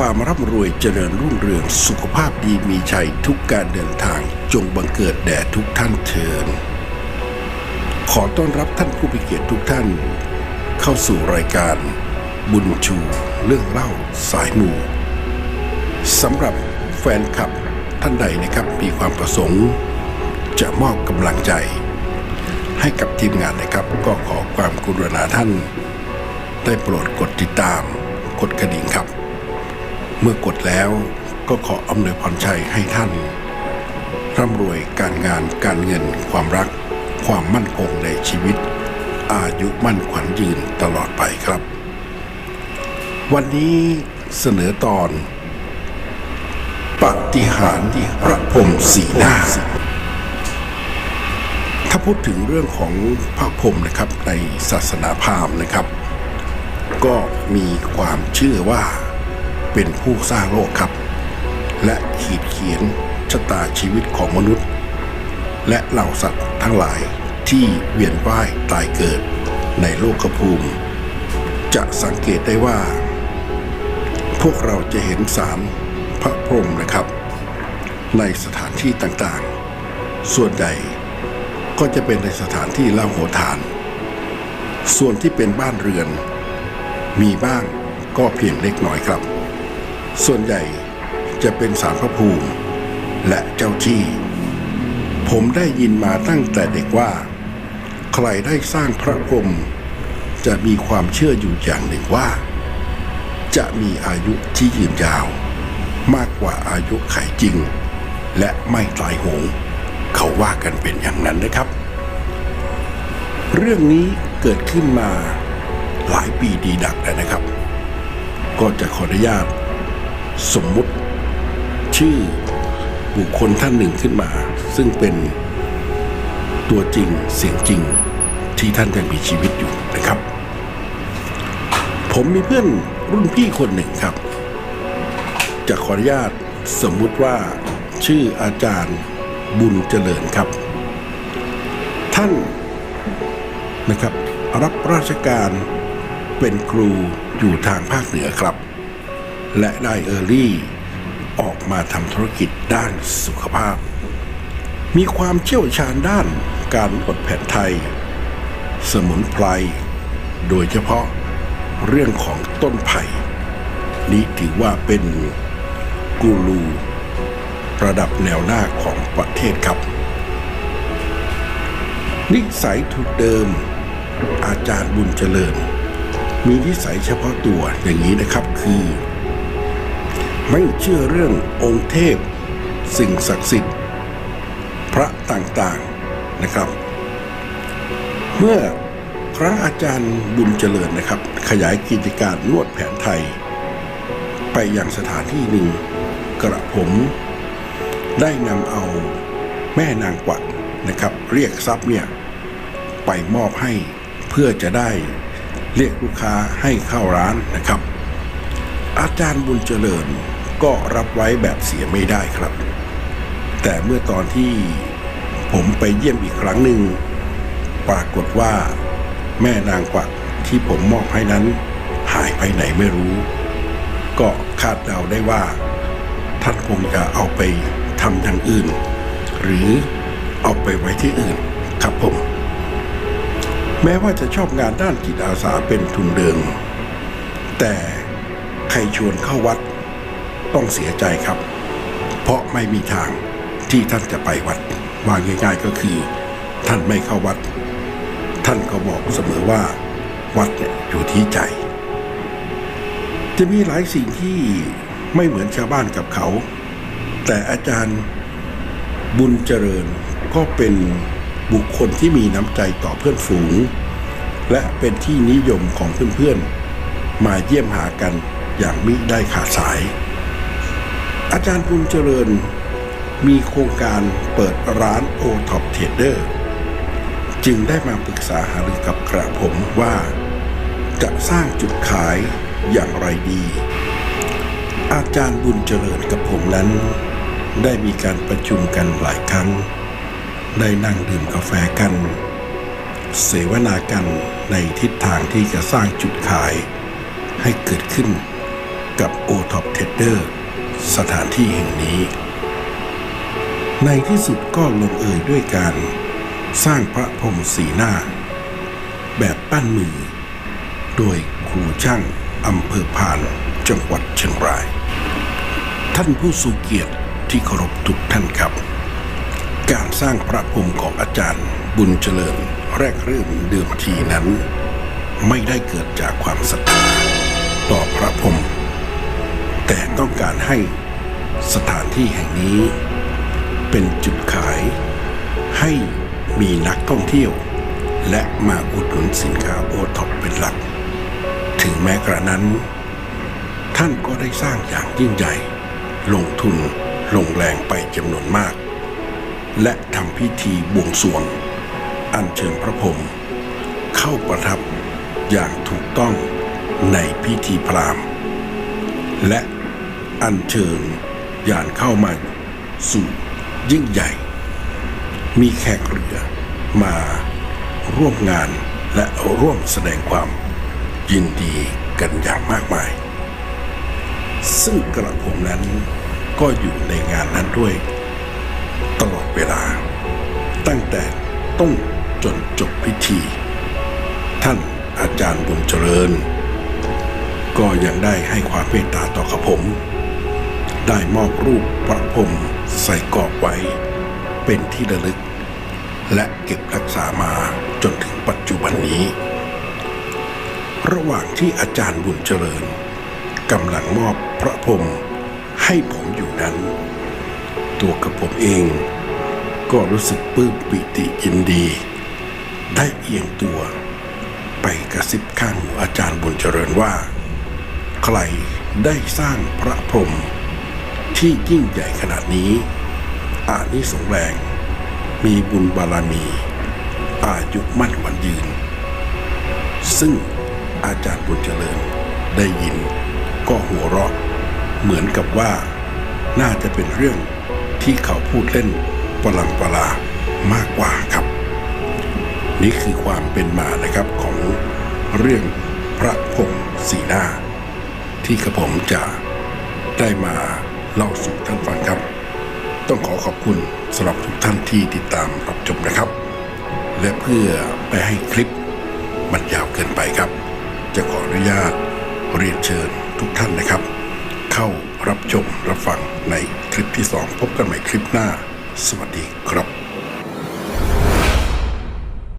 ความร่ำรวยเจริญรุ่งเรืองสุขภาพดีมีชัยทุกการเดินทางจงบังเกิดแด่ทุกท่านเทินขอต้อนรับท่านผู้มีเกียรติทุกท่าน เข้าสู่รายการ บุญชูเรื่องเล่าสายมูสำหรับแฟนคลับท่านใดนะครับมีความประสงค์ จะมอบกำลังใจ ให้กับทีมงานนะครับ ก็ขอความกรุณาท่าน ได้โปรดกดติดตามกดกระดิ่งครับ เมื่อกดแล้วก็ขออำนวยพรชัยให้ท่าน ร่ำรวยการงานการเงินความรัก ความมั่นคงในชีวิต อายุมั่นขวัญยืนตลอดไปครับ วันนี้เสนอตอน ปฏิหารที่พระพรมสีหน้า ถ้าพูดถึงเรื่องของพระพรมนะครับในศาสนาพราหมณ์นะครับ ก็มีความเชื่อว่า เป็นผู้สร้างโลกครับ และขีดเขียนชะตาชีวิตของมนุษย์ และเหล่าสัตว์ทั้งหลายที่เวียนว่ายตายเกิดในโลกภูมิ จะสังเกตได้ว่า พวกเราจะเห็นสารพระพรหมนะครับ ในสถานที่ต่างๆ ส่วนใหญ่ก็จะเป็นในสถานที่เล่าโหฐาน ส่วนที่เป็นบ้านเรือน มีบ้างก็เพียงเล็กน้อยครับ ส่วนใหญ่จะเป็นสารพระภูมิ และเจ้าที่ ผมได้ยินมาตั้งแต่เด็กว่า ใครได้สร้างพระพรหมจะมีความเชื่ออยู่อย่างหนึ่งว่า จะมีอายุที่ยืนยาว มากกว่าอายุไขจริง และไม่ตายโหง เขาว่ากันเป็นอย่างนั้นนะครับ เรื่องนี้เกิดขึ้นมาหลายปีดีดักแล้วนะครับ ก็จะขออนุญาต สมมุติชื่อบุคคลท่านหนึ่งขึ้นมา ซึ่งเป็นตัวจริงเสียงจริงที่ท่านยังมีชีวิตอยู่นะครับ ผมมีเพื่อนรุ่นพี่คนหนึ่งครับ จะขออนุญาตสมมุติว่าชื่ออาจารย์บุญเจริญครับ ท่านนะครับรับราชการเป็นครูอยู่ทางภาคเหนือครับ และได้เออร์ลี่ออกมาทำธุรกิจด้านสุขภาพ มีความเชี่ยวชาญด้านการอดแผนไทย สมุนไพร โดยเฉพาะเรื่องของต้นไผ่นี้ถือว่าเป็นกูรูระดับแนวหน้าของประเทศครับ นิสัยถูกเดิม อาจารย์บุญเจริญ มีนิสัยเฉพาะตัวอย่างนี้นะครับคือ ไม่เชื่อเรื่ององค์เทพ สิ่งศักดิ์สิทธิ์ พระต่างๆนะครับ เมื่อพระอาจารย์บุญเจริญนะครับ ขยายกิจการนวดแผนไทย ไปยังสถานที่หนึ่งกระผมได้นำเอาแม่นางกวักนะครับ เรียกทรัพย์เนี่ยไปมอบให้เพื่อจะได้เรียกลูกค้าให้เข้าร้านนะครับ อาจารย์บุญเจริญ ก็รับไว้แบบเสียไม่ได้ครับ แต่เมื่อตอนที่ผมไปเยี่ยมอีกครั้งหนึ่ง ปรากฏว่า แม่นางกวักที่ผมมอบให้นั้น หายไปไหนไม่รู้ ก็คาดเดาได้ว่า ท่านคงจะเอาไปทำอย่างอื่น หรือเอาไปไว้ที่อื่นครับผม แม้ว่าจะชอบงานด้านจิตอาสาเป็นทุนเดิม แต่ใครชวนเข้าวัด ต้องเสียใจครับ เพราะไม่มีทางที่ท่านจะไปวัดว่าง่ายๆก็คือ ท่านไม่เข้าวัด ท่านก็บอกเสมอว่า วัดเนี่ยอยู่ที่ใจ จะมีหลายสิ่งที่ไม่เหมือนชาวบ้านกับเขา แต่อาจารย์บุญเจริญก็เป็นบุคคลที่มีน้ำใจต่อเพื่อนฝูง และเป็นที่นิยมของเพื่อนๆ มาเยี่ยมหากันอย่างมิได้ขาดสาย อาจารย์บุญเจริญ มีโครงการเปิดร้านโอท็อปเทรดเดอร์จึงได้มาปรึกษาหารือกับกระผมว่า จะสร้างจุดขายอย่างไรดี อาจารย์บุญเจริญกับผมนั้น ได้มีการประชุมกันหลายครั้ง ได้นั่งดื่มกาแฟกัน เสวนากันในทิศทางที่จะสร้างจุดขาย ให้เกิดขึ้นกับ o t o p t e d e r สถานที่แห่งนี้ ในที่สุดก็ลงเอยด้วยการสร้างพระพรมสีหน้า แบบปั้นมือ โดยครูช่างอำเภอพานจังหวัดเชียงราย ท่านผู้สูงเกียรติที่เคารพทุกท่านครับ การสร้างพระพรมของอาจารย์บุญเจริญแรกเริ่มเดิมทีนั้น ไม่ได้เกิดจากความศรัทธาต่อพระพรม แต่ต้องการให้สถานที่แห่งนี้ เป็นจุดขายให้มีนักท่องเที่ยว และมาอุดหนุนสินค้าโอท็อปเป็นหลัก ถึงแม้กระนั้น ท่านก็ได้สร้างอย่างยิ่งใหญ่ ลงทุนลงแรงไปจำนวนมาก และทำพิธีบวงสรวง อัญเชิญพระพรหมเข้าประทับอย่างถูกต้องในพิธีพราหมณ์ และ อัญเชิญยานเข้ามาสู่ยิ่งใหญ่ มีแขกเรือมาร่วมงานและร่วมแสดงความยินดีกันอย่างมากมาย ซึ่งกระผมนั้นก็อยู่ในงานนั้นด้วย ตลอดเวลา ตั้งแต่ต้นจนจบพิธี ท่านอาจารย์บุญเจริญ ก็ยังได้ให้ความเมตตาต่อกับผม ได้มอบรูปพระพรหมใส่กรอบไว้ เป็นที่ระลึก และเก็บรักษามาจนถึงปัจจุบันนี้ ระหว่างที่อาจารย์บุญเจริญกำลังมอบพระพรหมให้ผมอยู่นั้น ตัวกับผมเองก็รู้สึกปลื้มปิติยินดี ได้เอียงตัวไปกระซิบข้างหูอาจารย์บุญเจริญว่า ใครได้สร้างพระพรหม ที่ยิ่งใหญ่ขนาดนี้ อานิสงแรง มีบุญบารมี อายุมั่นขวัญยืน ซึ่งอาจารย์บุญเจริญได้ยินก็หัวเราะ เหมือนกับว่าน่าจะเป็นเรื่องที่เขาพูดเล่นปลังปลามากกว่าครับ นี่คือความเป็นมานะครับของเรื่องพระพรหมสีหน้า ที่กระผมจะได้มา เล่าสู่ท่านฟังครับ ต้องขอขอบคุณสำหรับทุกท่านที่ติดตามรับชมนะครับ และเพื่อไม่ให้คลิปมันยาวเกินไปครับ จะขออนุญาตเรียนเชิญทุกท่านนะครับ เข้ารับชมรับฟังในคลิปที่ 2 พบกันใหม่คลิปหน้า สวัสดีครับ